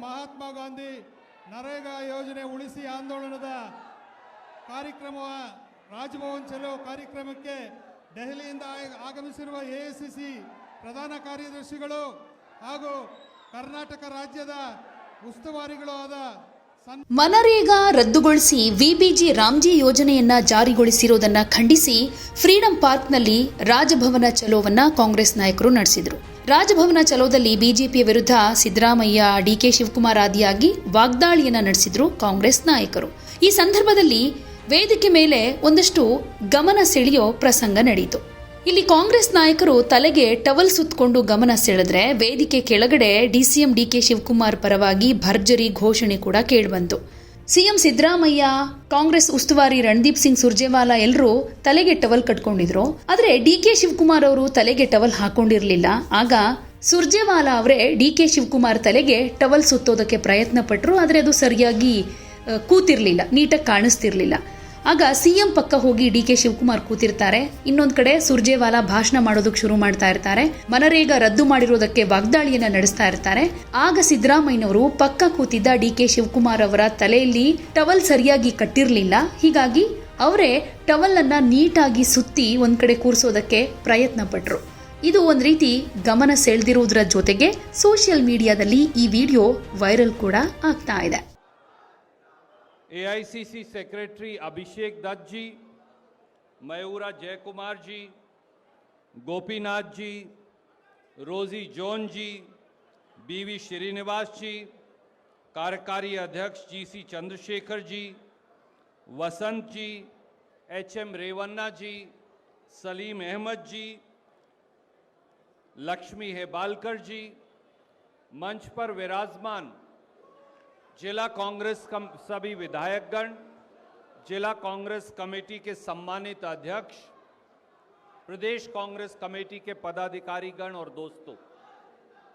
ಮಹಾತ್ಮ ಗಾಂಧಿ ನರೇಗಾ ಯೋಜನೆ ಉಳಿಸಿ ಆಂದೋಲನದ ಕಾರ್ಯಕ್ರಮ ರಾಜಭವನ್ ಚಲೋ ಕಾರ್ಯಕ್ರಮಕ್ಕೆ ದೆಹಲಿಯಿಂದ ಆಗ- ಆಗಮಿಸಿರುವ ಎ ಪ್ರಧಾನ ಕಾರ್ಯದರ್ಶಿಗಳು ಹಾಗೂ ಕರ್ನಾಟಕ ರಾಜ್ಯದ ಉಸ್ತುವಾರಿಗಳು ಆದ ಮನರೇಗಾ ರದ್ದುಗೊಳಿಸಿ ವಿಬಿಜಿ ರಾಮ್ಜಿ ಯೋಜನೆಯನ್ನ ಜಾರಿಗೊಳಿಸಿರುವುದನ್ನ ಖಂಡಿಸಿ ಫ್ರೀಡಂ ಪಾರ್ಕ್ನಲ್ಲಿ ರಾಜಭವನ ಚಲೋವನ್ನ ಕಾಂಗ್ರೆಸ್ ನಾಯಕರು ನಡೆಸಿದರು. ರಾಜಭವನ ಚಲೋದಲ್ಲಿ ಬಿಜೆಪಿಯ ವಿರುದ್ಧ ಸಿದ್ದರಾಮಯ್ಯ ಡಿಕೆ ಶಿವಕುಮಾರ್ ಆದಿಯಾಗಿ ವಾಗ್ದಾಳಿಯನ್ನ ನಡೆಸಿದ್ರು ಕಾಂಗ್ರೆಸ್ ನಾಯಕರು. ಈ ಸಂದರ್ಭದಲ್ಲಿ ವೇದಿಕೆ ಮೇಲೆ ಒಂದಷ್ಟು ಗಮನ ಸೆಳೆಯೋ ಪ್ರಸಂಗ ನಡೆಯಿತು ಇಲ್ಲಿ ಕಾಂಗ್ರೆಸ್ ನಾಯಕರು ತಲೆಗೆ ಟವಲ್ ಸುತ್ತಕೊಂಡು ಗಮನ ಸೆಳೆದ್ರೆ ವೇದಿಕೆ ಕೆಳಗಡೆ ಡಿಸಿಎಂ ಡಿಕೆ ಶಿವಕುಮಾರ್ ಪರವಾಗಿ ಭರ್ಜರಿ ಘೋಷಣೆ ಕೂಡ ಕೇಳಿಬಂತು. ಸಿಎಂ ಸಿದ್ದರಾಮಯ್ಯ, ಕಾಂಗ್ರೆಸ್ ಉಸ್ತುವಾರಿ ರಣದೀಪ್ ಸಿಂಗ್ ಸುರ್ಜೇವಾಲಾ ಎಲ್ಲರೂ ತಲೆಗೆ ಟವಲ್ ಕಟ್ಕೊಂಡಿದ್ರು. ಆದರೆ ಡಿಕೆ ಶಿವಕುಮಾರ್ ಅವರು ತಲೆಗೆ ಟವಲ್ ಹಾಕೊಂಡಿರಲಿಲ್ಲ. ಆಗ ಸುರ್ಜೇವಾಲಾ ಅವರೇ ಡಿಕೆ ಶಿವಕುಮಾರ್ ತಲೆಗೆ ಟವಲ್ ಸುತ್ತೋದಕ್ಕೆ ಪ್ರಯತ್ನ ಪಟ್ಟರು ಆದರೆ ಅದು ಸರಿಯಾಗಿ ಕೂತಿರ್ಲಿಲ್ಲ, ನೀಟಾಗಿ ಕಾಣಿಸ್ತಿರ್ಲಿಲ್ಲ. ಆಗ ಸಿಎಂ ಪಕ್ಕ ಹೋಗಿ ಡಿ ಕೆ ಶಿವಕುಮಾರ್ ಕೂತಿರ್ತಾರೆ. ಇನ್ನೊಂದ್ ಕಡೆ ಸುರ್ಜೇವಾಲಾ ಭಾಷಣ ಮಾಡೋದಕ್ಕೆ ಶುರು ಮಾಡ್ತಾ ಇರ್ತಾರೆ. ಮನರೇಗ ರದ್ದು ಮಾಡಿರೋದಕ್ಕೆ ವಾಗ್ದಾಳಿಯನ್ನ ನಡೆಸ್ತಾ ಇರ್ತಾರೆ. ಆಗ ಸಿದ್ದರಾಮಯ್ಯನವರು ಪಕ್ಕ ಕೂತಿದ್ದ ಡಿ ಕೆ ಶಿವಕುಮಾರ್ ಅವರ ತಲೆಯಲ್ಲಿ ಟವಲ್ ಸರಿಯಾಗಿ ಕಟ್ಟಿರಲಿಲ್ಲ. ಹೀಗಾಗಿ ಅವರೇ ಟವಲ್ ಅನ್ನ ನೀಟಾಗಿ ಸುತ್ತಿ ಒಂದ್ ಕಡೆ ಕೂರಿಸೋದಕ್ಕೆ ಪ್ರಯತ್ನ ಪಟ್ರು. ಇದು ಒಂದ್ ರೀತಿ ಗಮನ ಸೆಳೆದಿರುವುದರ ಜೊತೆಗೆ ಸೋಷಿಯಲ್ ಮೀಡಿಯಾದಲ್ಲಿ ಈ ವಿಡಿಯೋ ವೈರಲ್ ಕೂಡ ಆಗ್ತಾ ಇದೆ. AICC secretary Abhishek Dutt ji Mayura Jayakumar ji Gopinath ji Roji John ji BV Srinivas ji कार्यकारी अध्यक्ष ji C Chandrashekhar ji Vasant ji H M Revanna ji Saleem Ahmed ji Lakshmi Hebbalkar ji मंच पर विराजमान जिला कांग्रेस कम, सभी विधायकगण, जिला Congress committee के सम्मानित अध्यक्ष, प्रदेश कांग्रेस कमेटी के पदाधिकारीगण और दोस्तों।